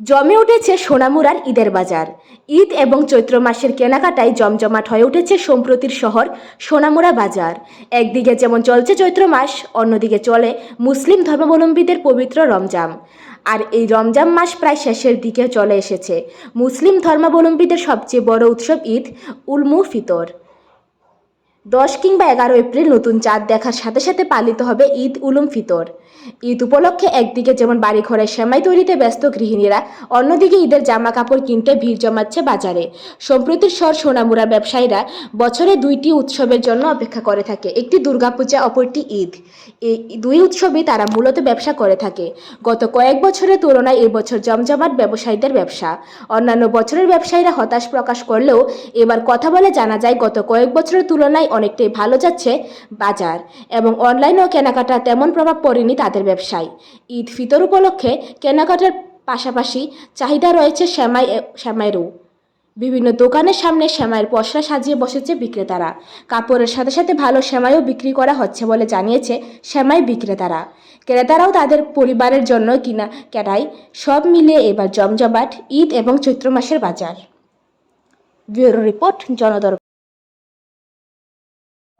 জমে উঠেছে সোনামুড়ার ঈদের বাজার। ঈদ এবং চৈত্র মাসের কেনাকাটায় জমজমাট হয়ে উঠেছে সম্প্রতির শহর সোনামুড়া বাজার। একদিকে যেমন চলছে চৈত্র মাস, অন্যদিকে চলে মুসলিম ধর্মাবলম্বীদের পবিত্র রমজান। আর এই রমজান মাস প্রায় শেষের দিকে চলে এসেছে। মুসলিম ধর্মাবলম্বীদের সবচেয়ে বড় উৎসব ঈদ উলমু ফিতর দশ কিংবা এগারো এপ্রিল নতুন চাঁদ দেখার সাথে সাথে পালিত হবে ঈদ উলুম ফিতর। ঈদ উপলক্ষে একদিকে যেমন বাড়ি ঘরে সেমাই তৈরিতে ব্যস্ত গৃহিণীরা, অন্যদিকে ঈদের জামা কাপড় কিনতে ভিড় জমাচ্ছে বাজারে। সম্প্রতির স্বর সোনামুড়া ব্যবসায়ীরা বছরে দুইটি উৎসবের জন্য অপেক্ষা করে থাকে, একটি দুর্গাপূজা, অপরটি ঈদ। এই দুই উৎসবই তারা মূলত ব্যবসা করে থাকে। গত কয়েক বছরের তুলনায় এবছর জমজমাট ব্যবসায়ীদের ব্যবসা। অন্যান্য বছরের ব্যবসায়ীরা হতাশ প্রকাশ করলেও এবার কথা বলে জানা যায়, গত কয়েক বছরের তুলনায় অনেকটাই ভালো যাচ্ছে বাজার এবং অনলাইনেও কেনাকাটা তেমন প্রভাব পড়েনি তাদের ব্যবসায়। ঈদ ফিতর উপলক্ষে কেনাকাটার পাশাপাশি চাহিদা রয়েছে শ্যামাই, শ্যামাইরও। বিভিন্ন দোকানের সামনে শ্যামাইয়ের পসরা সাজিয়ে বসেছে বিক্রেতারা। কাপড়ের সাথে সাথে ভালো শ্যামাইও বিক্রি করা হচ্ছে বলে জানিয়েছে শ্যামাই বিক্রেতারা। ক্রেতারাও তাদের পরিবারের জন্য কিনা, কেনাই সব মিলিয়ে এবার জমজমাট ঈদ এবং চৈত্র মাসের বাজার। ব্যুরো রিপোর্ট, জনদর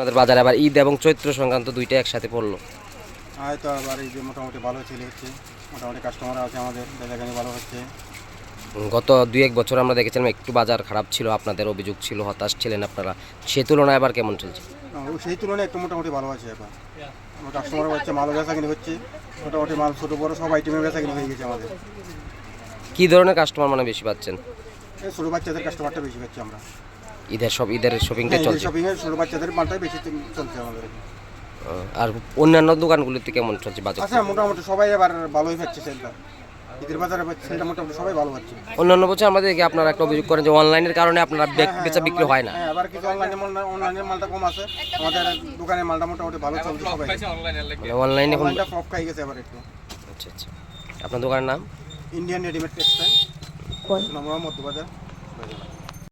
আমাদের বাজারে আবার ঈদ এবং চৈত্র সংক্রান্ত দুইটা একসাথে পড়ল। হয়তো আবার এই যে মোটামুটি ভালো চলে হচ্ছে মোটামুটি কাস্টমার আছে আমাদের বেচাকানি ভালো হচ্ছে। গত দুই এক বছর আমরা দেখেছিলাম একটু বাজার খারাপ ছিল আপনাদের অভিযোগ ছিল হতাশ ছিলেন আপনারা। সে তুলনায় আবার কেমন চলছে? সেই তুলনায় একটু মোটামুটি ভালো আছে এবার কাস্টমার হচ্ছে মাল বেচাকিনি হচ্ছে মোটামুটি মাল ছোটো বড়ো সব আইটেমের বেচাকিনি হয়ে গেছে আমাদের। কি ধরনের কাস্টমার মানে বেশি পাচ্ছেন? ছোটো বাচ্চাদের কাস্টমারটা বেশি পাচ্ছি আমরা। ঈদের সব ঈদের শপিংটা চলছে? শপিংয়ে ছোটো বাচ্চাদের মালটাই বেশি চলছে আমাদের আর অন্যান্য দোকানগুলিতে কেমন চলছে বাজার? আচ্ছা মোটামুটি সবাই এবার ভালোই পাচ্ছে সেলটা। ঈদের বাজারে সেলটা মোটামুটি সবাই ভালো পাচ্ছে। অন্যান্য বছর দেখি আপনারা একটা অভিযোগ করেন যে অনলাইনের কারণে আপনারা বে- বেচা বিক্রি হয় না। হ্যাঁ আবার কিছু অনলাইনে অনলাইনের মালটা কম আছে। আমাদের দোকানের মালটা মোটামুটি ভালো চলছে সবাই। মানে অনলাইনে এখন অনলাইনটা ফক খাই গেছে এবার একটু। আচ্ছা আচ্ছা। আপনার দোকানের নাম? Indian readymade textile. নম্বর মধ্যবাজার।